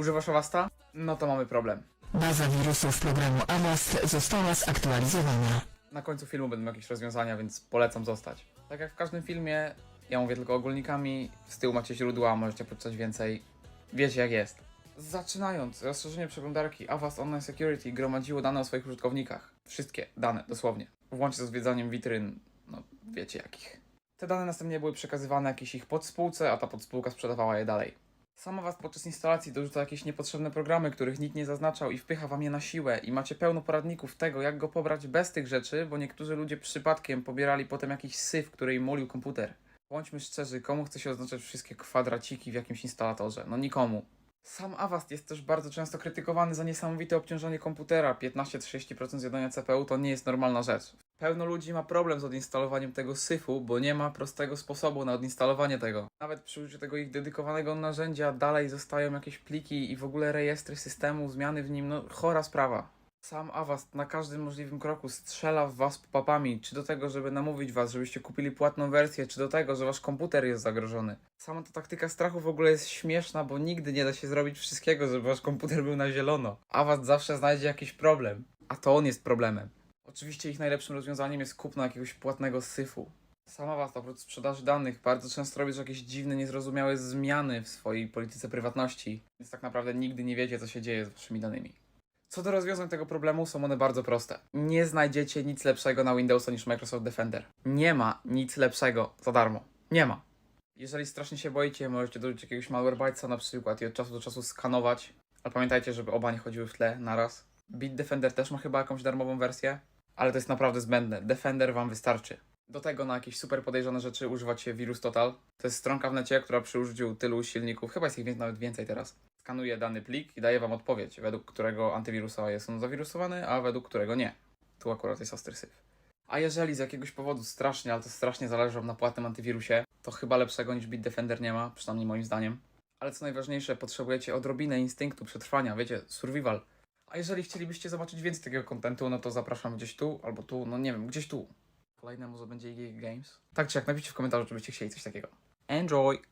Używasz Avasta? No to mamy problem. Baza wirusów programu Avast została zaktualizowana. Na końcu filmu będą jakieś rozwiązania, więc polecam zostać. Tak jak w każdym filmie, ja mówię tylko ogólnikami, z tyłu macie źródła, możecie poczytać więcej. Wiecie jak jest. Zaczynając, rozszerzenie przeglądarki Avast Online Security gromadziło dane o swoich użytkownikach. Wszystkie dane, dosłownie. Włącznie z odwiedzaniem witryn, no wiecie jakich. Te dane następnie były przekazywane jakiejś ich podspółce, a ta podspółka sprzedawała je dalej. Sam Avast podczas instalacji dorzuca jakieś niepotrzebne programy, których nikt nie zaznaczał i wpycha wam je na siłę i macie pełno poradników tego, jak go pobrać bez tych rzeczy, bo niektórzy ludzie przypadkiem pobierali potem jakiś syf, który im molił komputer. Bądźmy szczerzy, komu chce się oznaczać wszystkie kwadraciki w jakimś instalatorze? No nikomu. Sam Avast jest też bardzo często krytykowany za niesamowite obciążenie komputera. 15-30% zjadania CPU to nie jest normalna rzecz. Pełno ludzi ma problem z odinstalowaniem tego syfu, bo nie ma prostego sposobu na odinstalowanie tego. Nawet przy użyciu tego ich dedykowanego narzędzia dalej zostają jakieś pliki i w ogóle rejestry systemu, zmiany w nim, no chora sprawa. Sam Avast na każdym możliwym kroku strzela w was pop-upami, czy do tego, żeby namówić was, żebyście kupili płatną wersję, czy do tego, że wasz komputer jest zagrożony. Sama ta taktyka strachu w ogóle jest śmieszna, bo nigdy nie da się zrobić wszystkiego, żeby wasz komputer był na zielono. Avast zawsze znajdzie jakiś problem, a to on jest problemem. Oczywiście ich najlepszym rozwiązaniem jest kupno jakiegoś płatnego syfu. Sama was oprócz sprzedaży danych bardzo często robisz jakieś dziwne, niezrozumiałe zmiany w swojej polityce prywatności, więc tak naprawdę nigdy nie wiecie, co się dzieje z waszymi danymi. Co do rozwiązań tego problemu, są one bardzo proste. Nie znajdziecie nic lepszego na Windowsa niż Microsoft Defender. Nie ma nic lepszego za darmo. Nie ma. Jeżeli strasznie się boicie, możecie dorzucić jakiegoś malwarebytesa na przykład i od czasu do czasu skanować, ale pamiętajcie, żeby oba nie chodziły w tle naraz. Bitdefender też ma chyba jakąś darmową wersję, ale to jest naprawdę zbędne. Defender wam wystarczy. Do tego na jakieś super podejrzane rzeczy używacie Virus Total. To jest stronka w necie, która przy użyciu tylu silników, chyba jest ich nawet więcej teraz, skanuje dany plik i daje wam odpowiedź, według którego antywirusa jest on zawirusowany, a według którego nie. Tu akurat jest ostry. A jeżeli z jakiegoś powodu strasznie, ale to strasznie zależy wam na płatnym antywirusie, to chyba lepszego niż Bitdefender nie ma, przynajmniej moim zdaniem. Ale co najważniejsze, potrzebujecie odrobinę instynktu przetrwania, wiecie, survival. A jeżeli chcielibyście zobaczyć więcej takiego kontentu, no to zapraszam gdzieś tu, albo tu, no nie wiem, gdzieś tu. Kolejne może będzie IG Games. Tak czy jak, napiszcie w komentarzu, czy byście chcieli coś takiego. Enjoy!